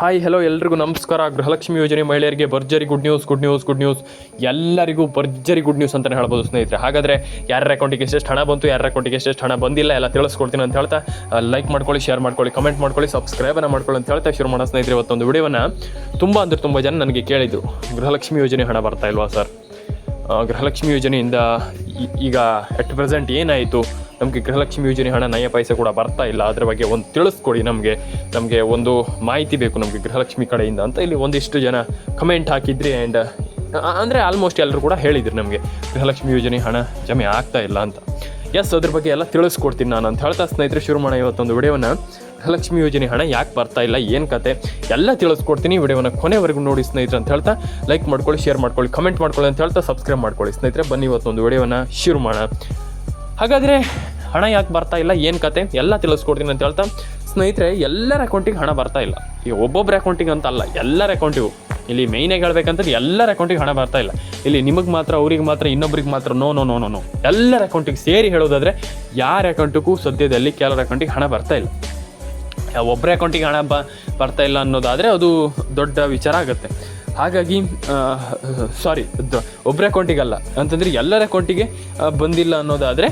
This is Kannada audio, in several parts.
ಹಾಯ್ ಹಲೋ ಎಲ್ರಿಗೂ ನಮಸ್ಕಾರ. ಗೃಹಲಕ್ಷ್ಮಿ ಯೋಜನೆ ಮಹಿಳೆಯರಿಗೆ ಭರ್ಜರಿ good news good news good news ಎಲ್ಲರಿಗೂ ಭರ್ಜರಿ ಗುಡ್ ನ್ಯೂಸ್ ಅಂತಲೇ ಹೇಳ್ಬೋದು ಸ್ನೇಹಿತರೆ. ಹಾಗಾದರೆ ಯಾರ ಅಕೌಂಟಿಗೆ ಎಷ್ಟೆಷ್ಟು ಹಣ ಬಂತು ಯಾರ ಅಕೌಂಟಿಗೆ ಎಷ್ಟೆಷ್ಟು ಹಣ ಬಂದಿಲ್ಲ ಎಲ್ಲ ತಿಳಿಸ್ಕೊಡ್ತೀನಿ ಅಂತ ಹೇಳ್ತಾ ಲೈಕ್ ಮಾಡ್ಕೊಳ್ಳಿ ಶೇರ್ ಮಾಡ್ಕೊಳ್ಳಿ ಕಮೆಂಟ್ ಮಾಡ್ಕೊಳ್ಳಿ ಸಬ್ಸ್ಕ್ರೈಬನ್ನು ಮಾಡ್ಕೊಳ್ಳಿ ಅಂತ ಹೇಳ್ತಾ ಶುರು ಮಾಡೋ ಸ್ನೇಹಿತರೆ ಇವತ್ತೊಂದು ವಿಡಿಯೋವನ್ನು. ತುಂಬ ಅಂದ್ರೆ ತುಂಬ ಜನ ನನಗೆ ಕೇಳಿದರು ಗೃಹಲಕ್ಷ್ಮಿ ಯೋಜನೆ ಹಣ ಬರ್ತಾ ಇಲ್ವಾ ಸರ್? ಗೃಹಲಕ್ಷ್ಮಿ ಯೋಜನೆಯಿಂದ ಈಗ ಅಟ್ ಪ್ರೆಸೆಂಟ್ ಏನಾಯಿತು? ನಮಗೆ ಗೃಹಲಕ್ಷ್ಮಿ ಯೋಜನೆ ಹಣ, ನಯ ಪೈಸೆ ಕೂಡ ಬರ್ತಾ ಇಲ್ಲ. ಅದರ ಬಗ್ಗೆ ಒಂದು ತಿಳಿಸ್ಕೊಡಿ ನಮಗೆ. ನಮಗೆ ಒಂದು ಮಾಹಿತಿ ಬೇಕು ನಮಗೆ ಗೃಹಲಕ್ಷ್ಮಿ ಕಡೆಯಿಂದ ಅಂತ ಇಲ್ಲಿ ಒಂದಿಷ್ಟು ಜನ ಕಮೆಂಟ್ ಹಾಕಿದ್ರಿ ಆ್ಯಂಡ್ ಅಂದರೆ ಆಲ್ಮೋಸ್ಟ್ ಎಲ್ಲರೂ ಕೂಡ ಹೇಳಿದ್ರು ನಮಗೆ ಗೃಹಲಕ್ಷ್ಮಿ ಯೋಜನೆ ಹಣ ಜಮೆ ಆಗ್ತಾ ಇಲ್ಲ ಅಂತ. ಎಸ್ ಅದ್ರ ಬಗ್ಗೆ ಎಲ್ಲ ತಿಳಿಸ್ಕೊಡ್ತೀನಿ ನಾನು ಅಂತ ಹೇಳ್ತಾ ಸ್ನೇಹಿತರೆ, ಶುರು ಮಾಡೋ ಇವತ್ತೊಂದು ವಿಡಿಯೋನ. ಗೃಹಲಕ್ಷ್ಮಿ ಯೋಜನೆ ಹಣ ಯಾಕೆ ಬರ್ತಾ ಇಲ್ಲ, ಏನು ಕತೆ? ಎಲ್ಲ ತಿಳಿಸ್ಕೊಡ್ತೀನಿ ವಿಡಿಯೋನ ಕೊನೆವರೆಗೂ ನೋಡಿ ಸ್ನೇಹಿತರೆ ಅಂತ ಹೇಳ್ತಾ. ಲೈಕ್ ಮಾಡ್ಕೊಳ್ಳಿ ಶೇರ್ ಮಾಡ್ಕೊಳ್ಳಿ ಕಮೆಂಟ್ ಮಾಡ್ಕೊಳ್ಳಿ ಅಂತ ಹೇಳ್ತಾ ಸಬ್ಸ್ಕ್ರೈಬ್ ಮಾಡ್ಕೊಳ್ಳಿ. ಸ್ನೇಹಿತರೆ, ಬನ್ನಿ ಇವತ್ತೊಂದು ವಿಡಿಯೋನ ಶುರು ಮಾಡೋಣ. ಹಾಗಾದರೆ ಹಣ ಯಾಕೆ ಬರ್ತಾ ಇಲ್ಲ? ಏನು ಕತೆ? ಎಲ್ಲ ತಿಳಿಸ್ಕೊಡ್ತೀನಿ ಅಂತ ಹೇಳ್ತಾ, ಸ್ನೇಹಿತರೆ, ಎಲ್ಲರ ಅಕೌಂಟಿಗೆ ಹಣ ಬರ್ತಾ ಇಲ್ಲ. ಈ ಒಬ್ಬೊಬ್ಬರ ಅಕೌಂಟಿಗೆ ಅಂತ ಅಲ್ಲ, ಎಲ್ಲರ ಅಕೌಂಟಿಗೂ. ಇಲ್ಲಿ ಮೇಯ್ನಾಗಿ ಹೇಳ್ಬೇಕಂತಂದ್ರೆ ಎಲ್ಲರ ಅಕೌಂಟಿಗೆ ಹಣ ಬರ್ತಾ ಇಲ್ಲ. ಇಲ್ಲಿ ನಿಮಗೆ ಮಾತ್ರ, ಅವ್ರಿಗೆ ಮಾತ್ರ, ಇನ್ನೊಬ್ರಿಗೆ ಮಾತ್ರ no no no no no ಎಲ್ಲರ ಅಕೌಂಟಿಗೆ ಸೇರಿ ಹೇಳೋದಾದರೆ, ಯಾರ ಅಕೌಂಟಿಗೂ ಸದ್ಯದಲ್ಲಿ ಕೆಲವರ ಅಕೌಂಟಿಗೆ ಹಣ ಬರ್ತಾ ಇಲ್ಲ. ಒಬ್ಬರ ಅಕೌಂಟಿಗೆ ಹಣ ಬ, ಬರ್ತಾ ಇಲ್ಲ ಅನ್ನೋದಾದರೆ ಅದು ದೊಡ್ಡ ವಿಚಾರ ಆಗುತ್ತೆ. ಹಾಗಾಗಿ ಸಾರಿ ಒಬ್ಬರ ಅಕೌಂಟಿಗಲ್ಲ ಅಂತಂದರೆ ಎಲ್ಲರ ಅಕೌಂಟಿಗೆ ಬಂದಿಲ್ಲ ಅನ್ನೋದಾದರೆ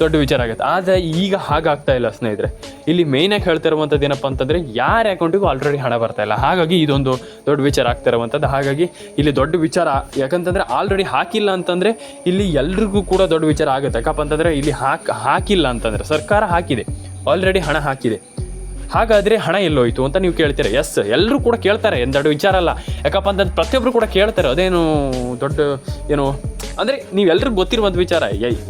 ದೊಡ್ಡ ವಿಚಾರ ಆಗುತ್ತೆ. ಆದರೆ ಈಗ ಹಾಗಾಗ್ತಾ ಇಲ್ಲ ಸ್ನೇಹಿತರೆ. ಇಲ್ಲಿ ಮೇಯ್ನಾಗಿ ಹೇಳ್ತಾ ಇರುವಂಥದ್ದು ಏನಪ್ಪ ಅಂತಂದರೆ, ಯಾರ ಅಕೌಂಟಿಗೂ ಆಲ್ರೆಡಿ ಹಣ ಬರ್ತಾ ಇಲ್ಲ. ಹಾಗಾಗಿ ಇದೊಂದು ದೊಡ್ಡ ವಿಚಾರ ಆಗ್ತಾ ಇರುವಂಥದ್ದು. ಹಾಗಾಗಿ ಇಲ್ಲಿ ದೊಡ್ಡ ವಿಚಾರ, ಯಾಕಂತಂದರೆ ಆಲ್ರೆಡಿ ಹಾಕಿಲ್ಲ ಅಂತಂದರೆ ಇಲ್ಲಿ ಎಲ್ರಿಗೂ ಕೂಡ ದೊಡ್ಡ ವಿಚಾರ ಆಗುತ್ತೆ. ಯಾಕಪ್ಪ ಅಂತಂದರೆ ಇಲ್ಲಿ ಹಾಕಿ, ಹಾಕಿಲ್ಲ ಅಂತಂದರೆ ಸರ್ಕಾರ ಹಾಕಿದೆ. ಆಲ್ರೆಡಿ ಹಣ ಹಾಕಿದೆ. ಹಾಗಾದರೆ ಹಣ ಎಲ್ಲೋಯ್ತು ಅಂತ ನೀವು ಕೇಳ್ತೀರಾ? ಎಸ್ ಎಲ್ಲರೂ ಕೂಡ ಕೇಳ್ತಾರೆ ಏನು ವಿಚಾರ ಅಲ್ಲ. ಯಾಕಪ್ಪ ಅಂತಂದ್ರೆ ಪ್ರತಿಯೊಬ್ಬರು ಕೂಡ ಕೇಳ್ತಾರೆ, ಅದೇನು ದೊಡ್ಡ ಏನು, ಅಂದರೆ ನೀವೆಲ್ಲರೂ ಗೊತ್ತಿರುವಂಥ ವಿಚಾರ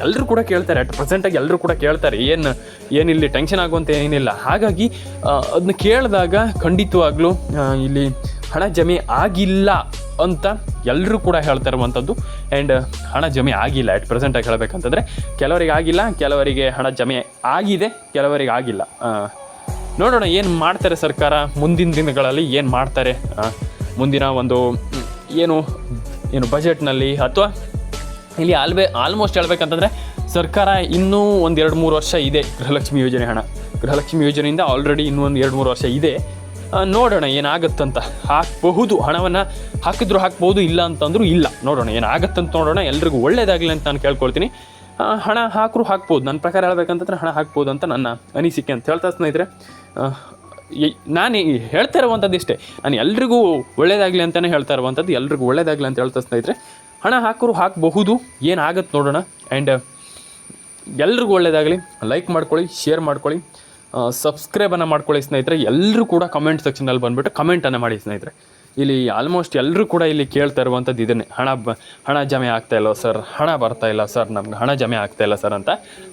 ಎಲ್ಲರೂ ಕೂಡ ಕೇಳ್ತಾರೆ ಅಟ್ ಪ್ರೆಸೆಂಟಾಗಿ ಎಲ್ಲರೂ ಕೂಡ ಕೇಳ್ತಾರೆ, ಏನು, ಏನಿಲ್ಲಿ ಟೆನ್ಷನ್ ಆಗುವಂಥ ಏನಿಲ್ಲ. ಹಾಗಾಗಿ ಅದನ್ನ ಕೇಳಿದಾಗ ಖಂಡಿತವಾಗ್ಲೂ ಇಲ್ಲಿ ಹಣ ಜಮೆ ಆಗಿಲ್ಲ ಅಂತ ಎಲ್ಲರೂ ಕೂಡ ಹೇಳ್ತಾ ಇರುವಂಥದ್ದು. ಆ್ಯಂಡ್ ಹಣ ಜಮೆ ಆಗಿಲ್ಲ ಅಟ್ ಪ್ರೆಸೆಂಟಾಗಿ ಹೇಳಬೇಕಂತಂದರೆ, ಕೆಲವರಿಗೆ ಆಗಿಲ್ಲ, ಕೆಲವರಿಗೆ ಹಣ ಜಮೆ ಆಗಿದೆ, ಕೆಲವರಿಗೆ ಆಗಿಲ್ಲ. ನೋಡೋಣ, ಏನು ಮಾಡ್ತಾರೆ ಸರ್ಕಾರ? ಮುಂದಿನ ದಿನಗಳಲ್ಲಿ ಏನು ಮಾಡ್ತಾರೆ? ಮುಂದಿನ ಒಂದು, ಏನು ಏನು ಬಜೆಟ್ನಲ್ಲಿ ಅಥವಾ ಇಲ್ಲಿ ಆಲ್ಬೆ ಆಲ್ಮೋಸ್ಟ್ ಹೇಳ್ಬೇಕಂತಂದರೆ ಸರ್ಕಾರ ಇನ್ನೂ ಒಂದು ಎರಡು ಮೂರು ವರ್ಷ ಇದೆ ಗೃಹಲಕ್ಷ್ಮಿ ಯೋಜನೆ ಹಣ. ಗೃಹಲಕ್ಷ್ಮಿ ಯೋಜನೆಯಿಂದ ಆಲ್ರೆಡಿ ಇನ್ನೂ ಒಂದು ಎರಡು ಮೂರು ವರ್ಷ ಇದೆ. ನೋಡೋಣ ಏನಾಗುತ್ತಂತ. ಹಾಕಬಹುದು, ಹಣವನ್ನು ಹಾಕಿದ್ರು ಹಾಕ್ಬೋದು ಇಲ್ಲ ಅಂತಂದ್ರೂ ಇಲ್ಲ. ನೋಡೋಣ ಏನಾಗುತ್ತಂತ ನೋಡೋಣ. ಎಲ್ರಿಗೂ ಒಳ್ಳೇದಾಗಲಿ ಅಂತ ನಾನು ಕೇಳ್ಕೊಳ್ತೀನಿ. ಹಣ ಹಾಕರು ಹಾಕ್ಬೋದು. ನನ್ನ ಪ್ರಕಾರ ಹೇಳ್ಬೇಕಂತಂದ್ರೆ ಹಣ ಹಾಕ್ಬೋದು ಅಂತ ನನ್ನ ಅನಿಸಿಕೆ ಅಂತ ಹೇಳ್ತಾ ಸ್ನೇಹಿತರೆ. ನಾನು ಹೇಳ್ತಾ ಇರುವಂಥದ್ದು ಇಷ್ಟೇ. ನಾನು ಎಲ್ರಿಗೂ ಒಳ್ಳೇದಾಗಲಿ ಅಂತಲೇ ಹೇಳ್ತಾ ಇರುವಂಥದ್ದು, ಎಲ್ರಿಗೂ ಒಳ್ಳೇದಾಗಲಿ ಅಂತ ಹೇಳ್ತಾ ಸ್ನೇಹಿತರೆ. ಹಣ ಹಾಕರು ಹಾಕಬಹುದು ಏನಾಗುತ್ತೆ ನೋಡೋಣ. ಆ್ಯಂಡ್ ಎಲ್ರಿಗೂ ಒಳ್ಳೇದಾಗಲಿ. ಲೈಕ್ ಮಾಡ್ಕೊಳ್ಳಿ ಶೇರ್ ಮಾಡ್ಕೊಳ್ಳಿ. ಸಬ್ಸ್ಕ್ರೈಬನ್ನು ಮಾಡ್ಕೊಳ್ಳಿ ಸ್ನೇಹಿತರೆ. ಎಲ್ಲರೂ ಕೂಡ ಕಮೆಂಟ್ ಸೆಕ್ಷನಲ್ಲಿ ಬಂದುಬಿಟ್ಟು ಕಮೆಂಟನ್ನು ಮಾಡಿ ಸ್ನೇಹಿತರೆ. ಇಲ್ಲಿ ಆಲ್ಮೋಸ್ಟ್ ಎಲ್ಲರೂ ಕೂಡ ಇಲ್ಲಿ ಕೇಳ್ತಾ ಇರುವಂಥದ್ದು ಇದನ್ನೇ. ಹಣ ಬ, ಹಣ ಜಮೆ ಆಗ್ತಾ ಇಲ್ಲ ಸರ್? ಹಣ ಬರ್ತಾ ಇಲ್ಲ ಸರ್ ನಮ್ಗೆ. ಹಣ ಜಮೆ ಆಗ್ತಾ ಇಲ್ಲ ಸರ್ ಅಂತ.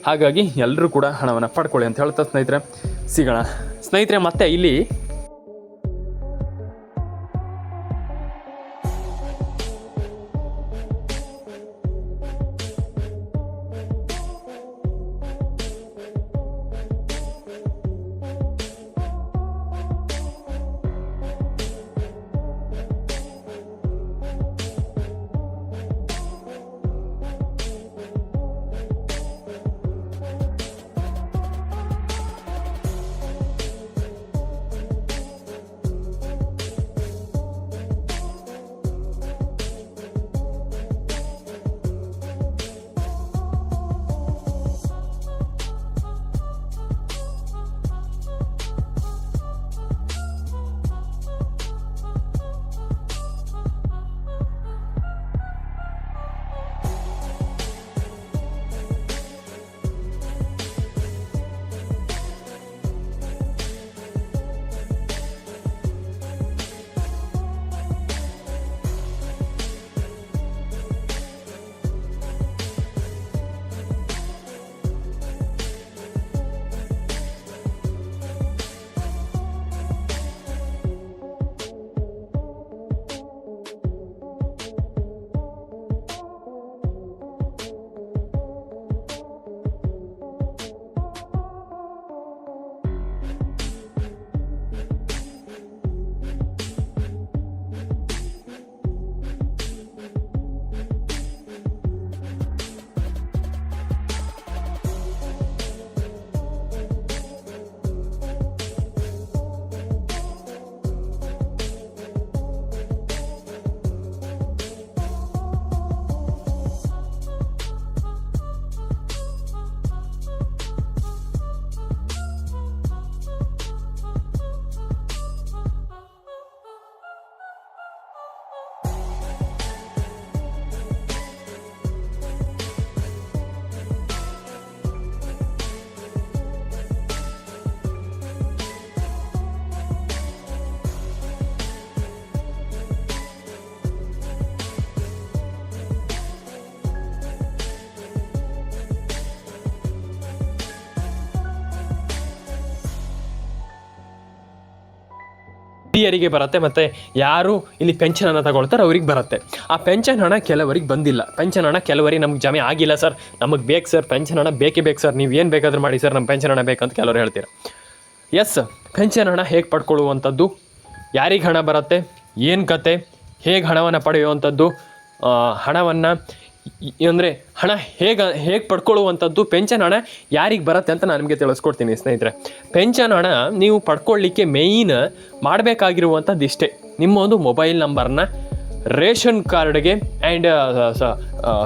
ಹಾಗಾಗಿ ಎಲ್ಲರೂ ಕೂಡ ಹಣವನ್ನು ಪಡ್ಕೊಳ್ಳಿ ಅಂತ ಹೇಳ್ತಾ ಸ್ನೇಹಿತರೆ. ಸಿಗೋಣ. ಸ್ನೇಹಿತರೆ, ಮತ್ತೆ ಇಲ್ಲಿ ಹಿರಿಯರಿಗೆ ಬರುತ್ತೆ ಮತ್ತು ಯಾರು ಇಲ್ಲಿ ಪೆನ್ಷನ್ ಅನ್ನು ತಗೊಳ್ತಾರೆ ಅವ್ರಿಗೆ ಬರುತ್ತೆ. ಆ ಪೆನ್ಷನ್ ಹಣ ಕೆಲವರಿಗೆ ಬಂದಿಲ್ಲ. ಪೆನ್ಷನ್ ಹಣ ಕೆಲವರಿಗೆ ನಮ್ಗೆ ಜಮೆ ಆಗಿಲ್ಲ ಸರ್. ನಮಗೆ ಬೇಕು ಸರ್. ಪೆನ್ಷನ್ ಹಣ ಬೇಕೇ ಬೇಕು ಸರ್. ನೀವು ಏನು ಬೇಕಾದ್ರೂ ಮಾಡಿ ಸರ್. ನಮ್ಮ ಪೆನ್ಷನ್ ಹಣ ಬೇಕಂತ ಕೆಲವರು ಹೇಳ್ತೀರ? ಎಸ್ ಪೆನ್ಷನ್ ಹಣ ಹೇಗೆ ಪಡ್ಕೊಳ್ಳುವಂಥದ್ದು? ಯಾರಿಗೆ ಹಣ ಬರುತ್ತೆ? ಏನು ಕತೆ? ಹೇಗೆ ಹಣವನ್ನು ಪಡೆಯುವಂಥದ್ದು? ಹಣವನ್ನು ಅಂದರೆ ಹಣ ಹೇಗೆ ಹೇಗೆ ಪಡ್ಕೊಳ್ಳುವಂಥದ್ದು ಪೆನ್ಷನ್ ಹಣ ಯಾರಿಗೆ ಬರುತ್ತೆ ಅಂತ ನಾನು ನಿಮಗೆ ತಿಳಿಸ್ಕೊಡ್ತೀನಿ ಸ್ನೇಹಿತರೆ. ಪೆನ್ಷನ್ ಹಣ ನೀವು ಪಡ್ಕೊಳ್ಳಿಕ್ಕೆ ಮೇಯ್ನ್ ಮಾಡಬೇಕಾಗಿರುವಂಥದ್ದು ಇಷ್ಟೇ. ನಿಮ್ಮ ಒಂದು ಮೊಬೈಲ್ ನಂಬರ್ನ, ರೇಷನ್ ಕಾರ್ಡ್ಗೆ ಆ್ಯಂಡ್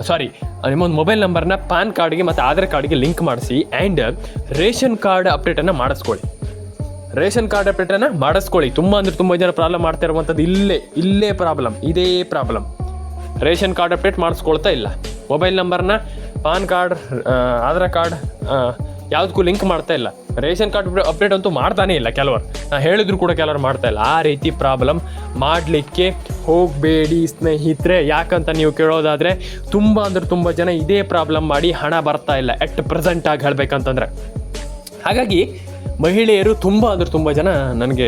ಸಾರಿ ನಿಮ್ಮೊಂದು ಮೊಬೈಲ್ ನಂಬರ್ನ ಪ್ಯಾನ್ ಕಾರ್ಡ್ಗೆ ಮತ್ತು ಆಧಾರ್ ಕಾರ್ಡ್ಗೆ ಲಿಂಕ್ ಮಾಡಿಸಿ ಆ್ಯಂಡ್ ರೇಷನ್ ಕಾರ್ಡ್ ಅಪ್ಡೇಟನ್ನು ಮಾಡಿಸ್ಕೊಳ್ಳಿ. ರೇಷನ್ ಕಾರ್ಡ್ ಅಪ್ಡೇಟನ್ನು ಮಾಡಿಸ್ಕೊಳ್ಳಿ. ತುಂಬ ಅಂದರೆ ತುಂಬ ಜನ ಪ್ರಾಬ್ಲಮ್ ಮಾಡ್ತಾ ಇರುವಂಥದ್ದು ಇಲ್ಲೇ ಇಲ್ಲೇ ಪ್ರಾಬ್ಲಮ್ ಇದೇ ಪ್ರಾಬ್ಲಮ್ ರೇಷನ್ ಕಾರ್ಡ್ ಅಪ್ಡೇಟ್ ಮಾಡಿಸ್ಕೊಳ್ತಾ ಇಲ್ಲ. ಮೊಬೈಲ್ ನಂಬರ್ನ ಪಾನ್ ಕಾರ್ಡ್ ಆಧಾರ್ ಕಾರ್ಡ್ ಯಾವುದಕ್ಕೂ ಲಿಂಕ್ ಮಾಡ್ತಾ ಇಲ್ಲ. ರೇಷನ್ ಕಾರ್ಡ್ ಅಪ್ಡೇಟ್ ಅಂತೂ ಮಾಡ್ತಾನೇ ಇಲ್ಲ ಕೆಲವರು. ನಾನು ಹೇಳಿದ್ರು ಕೂಡ ಕೆಲವರು ಮಾಡ್ತಾ ಇಲ್ಲ. ಆ ರೀತಿ ಪ್ರಾಬ್ಲಮ್ ಮಾಡಲಿಕ್ಕೆ ಹೋಗಬೇಡಿ ಸ್ನೇಹಿತರೆ. ಯಾಕಂತ ನೀವು ಕೇಳೋದಾದರೆ ತುಂಬ ಅಂದ್ರೆ ತುಂಬ ಜನ ಇದೇ ಪ್ರಾಬ್ಲಮ್ ಮಾಡಿ ಹಣ ಬರ್ತಾ ಇಲ್ಲ. ಎಟ್ ಪ್ರೆಸೆಂಟ್ ಆಗಿ ಹೇಳ್ಬೇಕಂತಂದ್ರೆ. ಹಾಗಾಗಿ ಮಹಿಳೆಯರು ತುಂಬ ಅಂದ್ರೆ ತುಂಬ ಜನ ನನಗೆ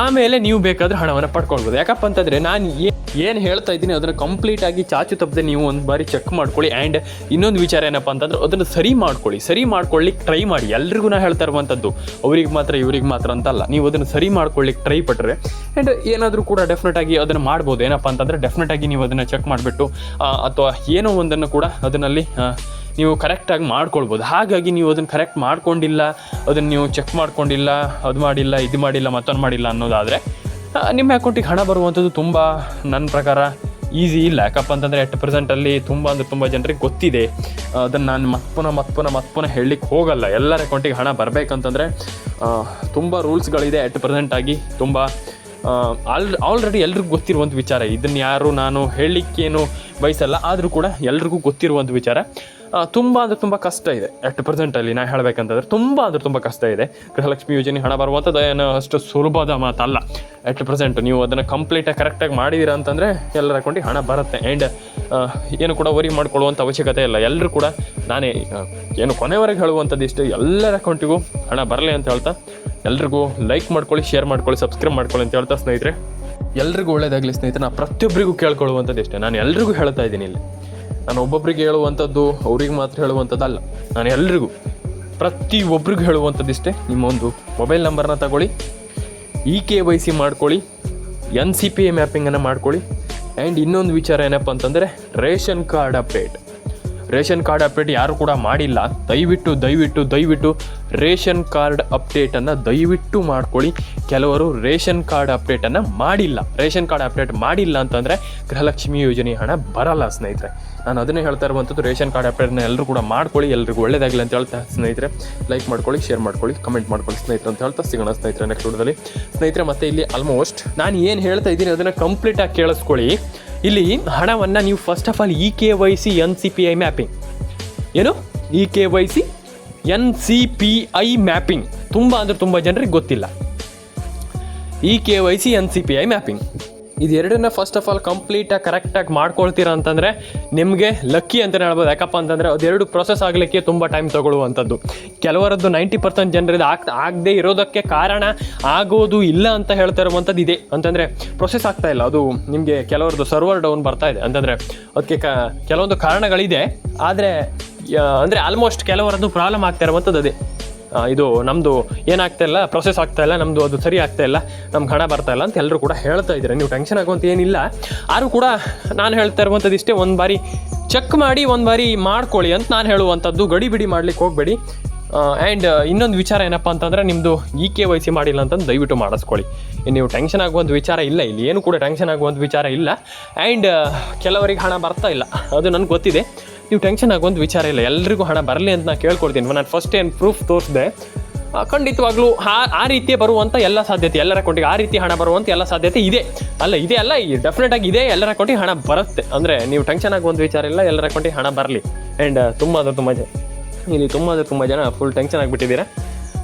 ಆಮೇಲೆ ನೀವು ಬೇಕಾದ್ರೆ ಹಣವನ್ನು ಪಡ್ಕೊಳ್ಬೋದು. ಯಾಕಪ್ಪ ಅಂತಂದರೆ ನಾನು ಏನು ಹೇಳ್ತಾ ಇದ್ದೀನಿ ಅದನ್ನು ಕಂಪ್ಲೀಟಾಗಿ ಚಾಚು ತಪ್ಪದೆ ನೀವು ಒಂದು ಬಾರಿ ಚೆಕ್ ಮಾಡ್ಕೊಳ್ಳಿ ಆ್ಯಂಡ್ ಇನ್ನೊಂದು ವಿಚಾರ ಏನಪ್ಪ ಅಂತಂದ್ರೆ ಅದನ್ನು ಸರಿ ಮಾಡ್ಕೊಳ್ಳಿ. ಸರಿ ಮಾಡ್ಕೊಳ್ಳಿಕ್ಕೆ ಟ್ರೈ ಮಾಡಿ. ಎಲ್ರಿಗೂ ನಾ ಹೇಳ್ತಾ ಇರುವಂಥದ್ದು ಅವ್ರಿಗೆ ಮಾತ್ರ, ಇವ್ರಿಗೆ ಮಾತ್ರ ಅಂತಲ್ಲ. ನೀವು ಅದನ್ನು ಸರಿ ಮಾಡ್ಕೊಳ್ಳಿಕ್ಕೆ ಟ್ರೈ ಪಟ್ಟರೆ ಆ್ಯಂಡ್ ಏನಾದರೂ ಕೂಡ ಡೆಫಿನೆಟಾಗಿ ಅದನ್ನು ಮಾಡ್ಬೋದು. ಏನಪ್ಪ ಅಂತಂದರೆ ಡೆಫಿನೆಟಾಗಿ ನೀವು ಅದನ್ನು ಚೆಕ್ ಮಾಡಿಬಿಟ್ಟು ಅಥವಾ ಏನೋ ಒಂದನ್ನು ಕೂಡ ಅದರಲ್ಲಿ ನೀವು ಕರೆಕ್ಟಾಗಿ ಮಾಡ್ಕೊಳ್ಬೋದು. ಹಾಗಾಗಿ ನೀವು ಅದನ್ನು ಕರೆಕ್ಟ್ ಮಾಡ್ಕೊಂಡಿಲ್ಲ, ಅದನ್ನು ನೀವು ಚೆಕ್ ಮಾಡ್ಕೊಂಡಿಲ್ಲ, ಅದು ಮಾಡಿಲ್ಲ, ಇದು ಮಾಡಿಲ್ಲ, ಮತ್ತೊಂದು ಮಾಡಿಲ್ಲ ಅನ್ನೋದಾದರೆ ನಿಮ್ಮ ಅಕೌಂಟಿಗೆ ಹಣ ಬರುವಂಥದ್ದು ತುಂಬ ನನ್ನ ಪ್ರಕಾರ ಈಸಿ ಇಲ್ಲ ಯಾಕಪ್ಪ ಅಂತಂದರೆ ಎಟ್ ಪ್ರೆಸೆಂಟಲ್ಲಿ ತುಂಬ ಅಂದರೆ ತುಂಬ ಜನರಿಗೆ ಗೊತ್ತಿದೆ. ಅದನ್ನು ನಾನು ಮತ್ತೆ ಪುನಃ ಮತ್ತೆ ಪುನಃ ಮತ್ತೆ ಪುನಃ ಹೇಳಲಿಕ್ಕೆ ಹೋಗಲ್ಲ. ಎಲ್ಲರ ಅಕೌಂಟಿಗೆ ಹಣ ಬರಬೇಕಂತಂದರೆ ತುಂಬ ರೂಲ್ಸ್ಗಳಿದೆ ಎಟ್ ಪ್ರೆಸೆಂಟಾಗಿ ತುಂಬ. ಆಲ್ ಆಲ್ರೆಡಿ ಎಲ್ರಿಗೂ ಗೊತ್ತಿರುವಂಥ ವಿಚಾರ. ಇದನ್ನು ಯಾರು ನಾನು ಹೇಳಲಿಕ್ಕೇನು ಬಯಸಲ್ಲ, ಆದರೂ ಕೂಡ ಎಲ್ರಿಗೂ ಗೊತ್ತಿರುವಂಥ ವಿಚಾರ. ತುಂಬ ಅಂದರೆ ತುಂಬ ಕಷ್ಟ ಇದೆ. ಅಟ್ ಪ್ರೆಸೆಂಟಲ್ಲಿ ನಾನು ಹೇಳಬೇಕಂತಂದ್ರೆ ತುಂಬ ಅಂದರೆ ತುಂಬ ಕಷ್ಟ ಇದೆ. ಗೃಹಲಕ್ಷ್ಮಿ ಯೋಜನೆ ಹಣ ಬರುವಂಥದ್ದು ಏನು ಅಷ್ಟು ಸುಲಭದ ಮಾತಲ್ಲ. ಅಟ್ ಪ್ರೆಸೆಂಟ್ ನೀವು ಅದನ್ನು ಕಂಪ್ಲೀಟಾಗಿ ಕರೆಕ್ಟಾಗಿ ಮಾಡಿದ್ದೀರಾ ಅಂತಂದರೆ ಎಲ್ಲರ ಅಕೌಂಟಿಗೆ ಹಣ ಬರುತ್ತೆ. ಆ್ಯಂಡ್ ಏನು ಕೂಡ ವರಿ ಮಾಡ್ಕೊಳ್ಳುವಂಥ ಅವಶ್ಯಕತೆ ಇಲ್ಲ. ಎಲ್ಲರೂ ಕೂಡ ನಾನೇ ಏನು ಕೊನೆವರೆಗೆ ಹೇಳುವಂಥದ್ದು ಇಷ್ಟು. ಎಲ್ಲರ ಅಕೌಂಟಿಗೂ ಹಣ ಬರಲಿ ಅಂತ ಹೇಳ್ತಾ ಎಲ್ರಿಗೂ ಲೈಕ್ ಮಾಡ್ಕೊಳ್ಳಿ ಶೇರ್ ಮಾಡ್ಕೊಳ್ಳಿ ಸಬ್ಸ್ಕ್ರೈಬ್ ಮಾಡ್ಕೊಳ್ಳಿ ಅಂತ ಹೇಳ್ತಾ ಸ್ನೇಹಿತರೆ. ಎಲ್ರಿಗೂ ಒಳ್ಳೇದಾಗಲಿ ಸ್ನೇಹಿತರೆ. ನಾನು ಪ್ರತಿಯೊಬ್ಬರಿಗೂ ಕೇಳ್ಕೊಳ್ಳುವಂಥದ್ದು ಇಷ್ಟೇ. ನಾನು ಎಲ್ರಿಗೂ ಹೇಳ್ತಾ ಇದ್ದೀನಿ ಇಲ್ಲಿ. ನಾನು ಒಬ್ಬೊಬ್ಬರಿಗೆ ಹೇಳುವಂಥದ್ದು, ಅವ್ರಿಗೆ ಮಾತ್ರ ಹೇಳುವಂಥದ್ದಲ್ಲ. ನಾನು ಎಲ್ರಿಗೂ, ಪ್ರತಿ ಒಬ್ರಿಗೂ ಹೇಳುವಂಥದ್ದು ನಿಮ್ಮ ನಿಮ್ಮೊಂದು ಮೊಬೈಲ್ ನಂಬರ್ನ ತಗೊಳ್ಳಿ ಇ ಕೆ ವೈ ಸಿ ಮಾಡ್ಕೊಳ್ಳಿ ಎನ್ ಸಿ ಪಿ ಎ ಮ್ಯಾಪಿಂಗನ್ನು ಮಾಡ್ಕೊಳ್ಳಿ ಆ್ಯಂಡ್ ಇನ್ನೊಂದು ವಿಚಾರ ಏನಪ್ಪ ಅಂತಂದರೆ, ration card update ration card update ಯಾರು ಕೂಡ ಮಾಡಿಲ್ಲ. ದಯವಿಟ್ಟು ದಯವಿಟ್ಟು ದಯವಿಟ್ಟು ರೇಷನ್ ಕಾರ್ಡ್ ಅಪ್ಡೇಟನ್ನು ದಯವಿಟ್ಟು ಮಾಡ್ಕೊಳ್ಳಿ. ಕೆಲವರು ರೇಷನ್ ಕಾರ್ಡ್ ಅಪ್ಡೇಟನ್ನು ಮಾಡಿಲ್ಲ. ರೇಷನ್ ಕಾರ್ಡ್ ಅಪ್ಡೇಟ್ ಮಾಡಿಲ್ಲ ಅಂತಂದರೆ ಗೃಹಲಕ್ಷ್ಮಿ ಯೋಜನೆ ಹಣ ಬರಲ್ಲ ಸ್ನೇಹಿತರೆ. ನಾನು ಅದನ್ನೇ ಹೇಳ್ತಾ ಇರುವಂಥದ್ದು, ರೇಷನ್ ಕಾರ್ಡ್ ಅಪ್ಡೇಟ್ನ ಎಲ್ಲರೂ ಕೂಡ ಮಾಡ್ಕೊಳ್ಳಿ ಎಲ್ಲರಿಗೂ ಒಳ್ಳೇದಾಗಲಿ ಅಂತ ಹೇಳ್ತಾ ಸ್ನೇಹಿತರೆ. ಲೈಕ್ ಮಾಡ್ಕೊಳ್ಳಿ ಶೇರ್ ಮಾಡ್ಕೊಳ್ಳಿ ಕಮೆಂಟ್ ಮಾಡ್ಕೊಳ್ಳಿ ಸ್ನೇಹಿತರೆ ಅಂತ ಹೇಳ್ತಾ ಸಿಗೋಣ ಸ್ನೇಹಿತರೆ ನೆಕ್ಸ್ಟ್ ವಿಡಿಯೋದಲ್ಲಿ ಸ್ನೇಹಿತರೆ, ಮತ್ತೆ ಇಲ್ಲಿ ಆಲ್ಮೋಸ್ಟ್ ನಾನು ಏನು ಹೇಳ್ತಾ ಇದ್ದೀನಿ ಅದನ್ನು ಕಂಪ್ಲೀಟಾಗಿ ಕೇಳಿಸ್ಕೊಳ್ಳಿ. ಇಲ್ಲಿ ಹಣವನ್ನು ನೀವು first of all E K Y C N C P I mapping ಏನು? E K Y C N C P I mapping ತುಂಬ ಅಂದರೆ ತುಂಬ ಜನರಿಗೆ ಗೊತ್ತಿಲ್ಲ. E K Y C N C P I mapping ಇದೆರಡನ್ನ first of all ಕಂಪ್ಲೀಟಾಗಿ ಕರೆಕ್ಟಾಗಿ ಮಾಡ್ಕೊಳ್ತೀರಾ ಅಂತಂದರೆ ನಿಮಗೆ ಲಕ್ಕಿ ಅಂತಲೇ ಹೇಳ್ಬೋದು. ಯಾಕಪ್ಪ ಅಂತಂದರೆ ಅದೆರಡು ಪ್ರೊಸೆಸ್ ಆಗಲಿಕ್ಕೆ ತುಂಬ ಟೈಮ್ ತಗೊಳ್ಳುವಂಥದ್ದು. ಕೆಲವರದ್ದು ನೈಂಟಿ ಪರ್ಸೆಂಟ್ ಜನರದ್ದು ಆಗ್, ಆಗದೆ ಇರೋದಕ್ಕೆ ಕಾರಣ ಆಗೋದು ಇಲ್ಲ ಅಂತ ಹೇಳ್ತಾ ಇರುವಂಥದ್ದು ಇದೆ. ಅಂತಂದರೆ ಪ್ರೊಸೆಸ್ ಆಗ್ತಾ ಇಲ್ಲ. ಅದು ನಿಮಗೆ ಕೆಲವರದ್ದು ಸರ್ವರ್ ಡೌನ್ ಬರ್ತಾ ಇದೆ. ಅಂತಂದರೆ ಅದಕ್ಕೆ ಕ, ಕೆಲವೊಂದು ಕಾರಣಗಳಿದೆ. ಆದರೆ ಅಂದರೆ ಆಲ್ಮೋಸ್ಟ್ ಕೆಲವರದ್ದು ಪ್ರಾಬ್ಲಮ್ ಆಗ್ತಾ ಇರುವಂಥದ್ದು ಅದೇ. ಇದು ನಮ್ಮದು ಏನಾಗ್ತಾ ಇಲ್ಲ ಪ್ರೊಸೆಸ್ ಆಗ್ತಾ ಇಲ್ಲ ನಮ್ಮದು ಅದು ಸರಿ ಆಗ್ತಾ ಇಲ್ಲ, ನಮ್ಗೆ ಹಣ ಬರ್ತಾ ಇಲ್ಲ ಅಂತ ಎಲ್ಲರೂ ಕೂಡ ಹೇಳ್ತಾ ಇದ್ದಾರೆ. ನೀವು ಟೆನ್ಷನ್ ಆಗುವಂತ ಏನಿಲ್ಲ. ಆದರೂ ಕೂಡ ನಾನು ಹೇಳ್ತಾ ಇರುವಂಥದ್ದು ಇಷ್ಟೇ, ಒಂದು ಬಾರಿ ಚೆಕ್ ಮಾಡಿ, ಒಂದು ಬಾರಿ ಮಾಡ್ಕೊಳ್ಳಿ ಅಂತ ನಾನು ಹೇಳುವಂಥದ್ದು ಗಡಿ ಬಿಡಿ ಮಾಡ್ಲಿಕ್ಕೆ ಹೋಗಬೇಡಿ. ಆ್ಯಂಡ್ ಇನ್ನೊಂದು ವಿಚಾರ ಏನಪ್ಪ ಅಂತಂದರೆ ನಿಮ್ಮದು ಇ ಕೆ ವೈ ಸಿ ಮಾಡಿಲ್ಲ ಅಂತಂದು ದಯವಿಟ್ಟು ಮಾಡಿಸ್ಕೊಳ್ಳಿ. ನೀವು ಟೆನ್ಷನ್ ಆಗುವಂಥ ವಿಚಾರ ಇಲ್ಲ, ಇಲ್ಲಿ ಏನು ಕೂಡ ಟೆನ್ಷನ್ ಆಗುವಂಥ ವಿಚಾರ ಇಲ್ಲ. ಆ್ಯಂಡ್ ಕೆಲವರಿಗೆ ಹಣ ಬರ್ತಾ ಇಲ್ಲ. ಅದು ನನಗೆ ಗೊತ್ತಿದೆ. ನೀವು ಟೆನ್ಷನ್ ಆಗುವಂಥ ವಿಚಾರ ಇಲ್ಲ, ಎಲ್ರಿಗೂ ಹಣ ಬರಲಿ ಅಂತ ನಾನು ಕೇಳ್ಕೊಡ್ತೀನಿ. ನಾನು ಫಸ್ಟ್ ಏನು ಪ್ರೂಫ್ ತೋರಿಸಿದೆ ಖಂಡಿತವಾಗ್ಲೂ ಆ ಆ ರೀತಿಯ ಬರುವಂಥ ಎಲ್ಲ ಸಾಧ್ಯತೆ, ಎಲ್ಲರ ಅಕೌಂಟಿಗೆ ಆ ರೀತಿ ಹಣ ಬರುವಂಥ ಎಲ್ಲ ಸಾಧ್ಯತೆ ಇದೆ. ಅಲ್ಲ ಇದೆ ಅಲ್ಲ ಡೆಫಿನೆಟ್ ಆಗಿ ಇದೆ, ಎಲ್ಲರ ಅಕೌಂಟಿಗೆ ಹಣ ಬರುತ್ತೆ. ಅಂದರೆ ನೀವು ಟೆನ್ಷನ್ ಆಗುವಂಥ ವಿಚಾರ ಇಲ್ಲ, ಎಲ್ಲರ ಅಕೌಂಟಿಗೆ ಹಣ ಬರಲಿ. ಆ್ಯಂಡ್ ತುಂಬ ಅಂದರೆ ತುಂಬ ಜನ, ಇಲ್ಲಿ ತುಂಬ ಅಂದರೆ ತುಂಬ ಜನ ಫುಲ್ ಟೆನ್ಷನ್ ಆಗಿಬಿಟ್ಟಿದ್ದೀರಾ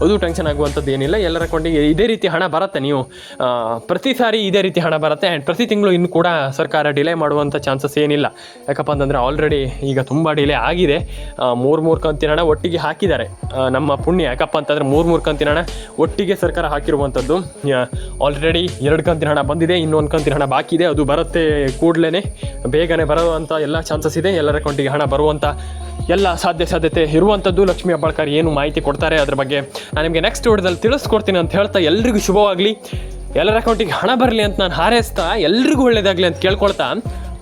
ಅದು ಟೆನ್ಷನ್ ಆಗುವಂಥದ್ದು ಏನಿಲ್ಲ. ಎಲ್ಲರ ಅಕೌಂಟಿಗೆ ಇದೇ ರೀತಿ ಹಣ ಬರುತ್ತೆ ನೀವು. ಪ್ರತಿ ಸಾರಿ ಇದೇ ರೀತಿ ಹಣ ಬರುತ್ತೆ. ಆ್ಯಂಡ್ ಪ್ರತಿ ತಿಂಗಳು ಇನ್ನು ಕೂಡ ಸರ್ಕಾರ ಡಿಲೇ ಮಾಡುವಂಥ ಚಾನ್ಸಸ್ ಏನಿಲ್ಲ. ಯಾಕಪ್ಪ ಅಂತಂದರೆ ಆಲ್ರೆಡಿ ಈಗ ತುಂಬ ಡಿಲೇ ಆಗಿದೆ. ಮೂರು ಮೂರು ಕಂತಿನ ಹಣ ಒಟ್ಟಿಗೆ ಹಾಕಿದ್ದಾರೆ. ನಮ್ಮ ಪುಣ್ಯ. ಯಾಕಪ್ಪ ಅಂತಂದರೆ ಮೂರು ಮೂರು ಕಂತಿನ ಹಣ ಒಟ್ಟಿಗೆ ಸರ್ಕಾರ ಹಾಕಿರುವಂಥದ್ದು. ಆಲ್ರೆಡಿ ಎರಡು ಕಂತಿನ ಹಣ ಬಂದಿದೆ. ಇನ್ನೊಂದು ಕಂತಿನ ಹಣ ಬಾಕಿ ಇದೆ. ಅದು ಬರುತ್ತೆ ಕೂಡಲೇ ಬೇಗನೆ ಬರುವಂಥ ಎಲ್ಲ ಚಾನ್ಸಸ್ ಇದೆ. ಎಲ್ಲರ ಅಕೌಂಟಿಗೆ ಹಣ ಬರುವಂಥ ಎಲ್ಲ ಸಾಧ್ಯ ಸಾಧ್ಯತೆ ಇರುವಂಥದ್ದು. ಲಕ್ಷ್ಮೀ ಹೆಬ್ಬಾಳ್ಕರ್ ಏನು ಮಾಹಿತಿ ಕೊಡ್ತಾರೆ ಅದ್ರ ಬಗ್ಗೆ ನಾನು ನಿಮಗೆ ನೆಕ್ಸ್ಟ್ ವಿಡಿಯೋದಲ್ಲಿ ತಿಳಿಸ್ಕೊಡ್ತೀನಿ ಅಂತ ಹೇಳ್ತಾ ಎಲ್ರಿಗೂ ಶುಭವಾಗಲಿ. ಎಲ್ಲರ ಅಕೌಂಟಿಗೆ ಹಣ ಬರಲಿ ಅಂತ ನಾನು ಹಾರೈಸ್ತಾ ಎಲ್ರಿಗೂ ಒಳ್ಳೇದಾಗಲಿ ಅಂತ ಕೇಳ್ಕೊಳ್ತಾ.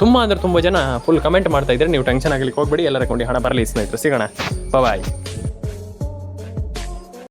ತುಂಬ ಅಂದರೆ ತುಂಬ ಜನ ಫುಲ್ ಕಮೆಂಟ್ ಮಾಡ್ತಾ ಇದ್ದಾರೆ ನೀವು ಟೆನ್ಷನ್ ಆಗಲಿಕ್ಕೆ ಹೋಗ್ಬೇಡಿ, ಎಲ್ಲರ ಅಕೌಂಟಿಗೆ ಹಣ ಬರಲಿ ಸ್ನೇಹಿತರು, ಸಿಗೋಣ. ಬಾಯ್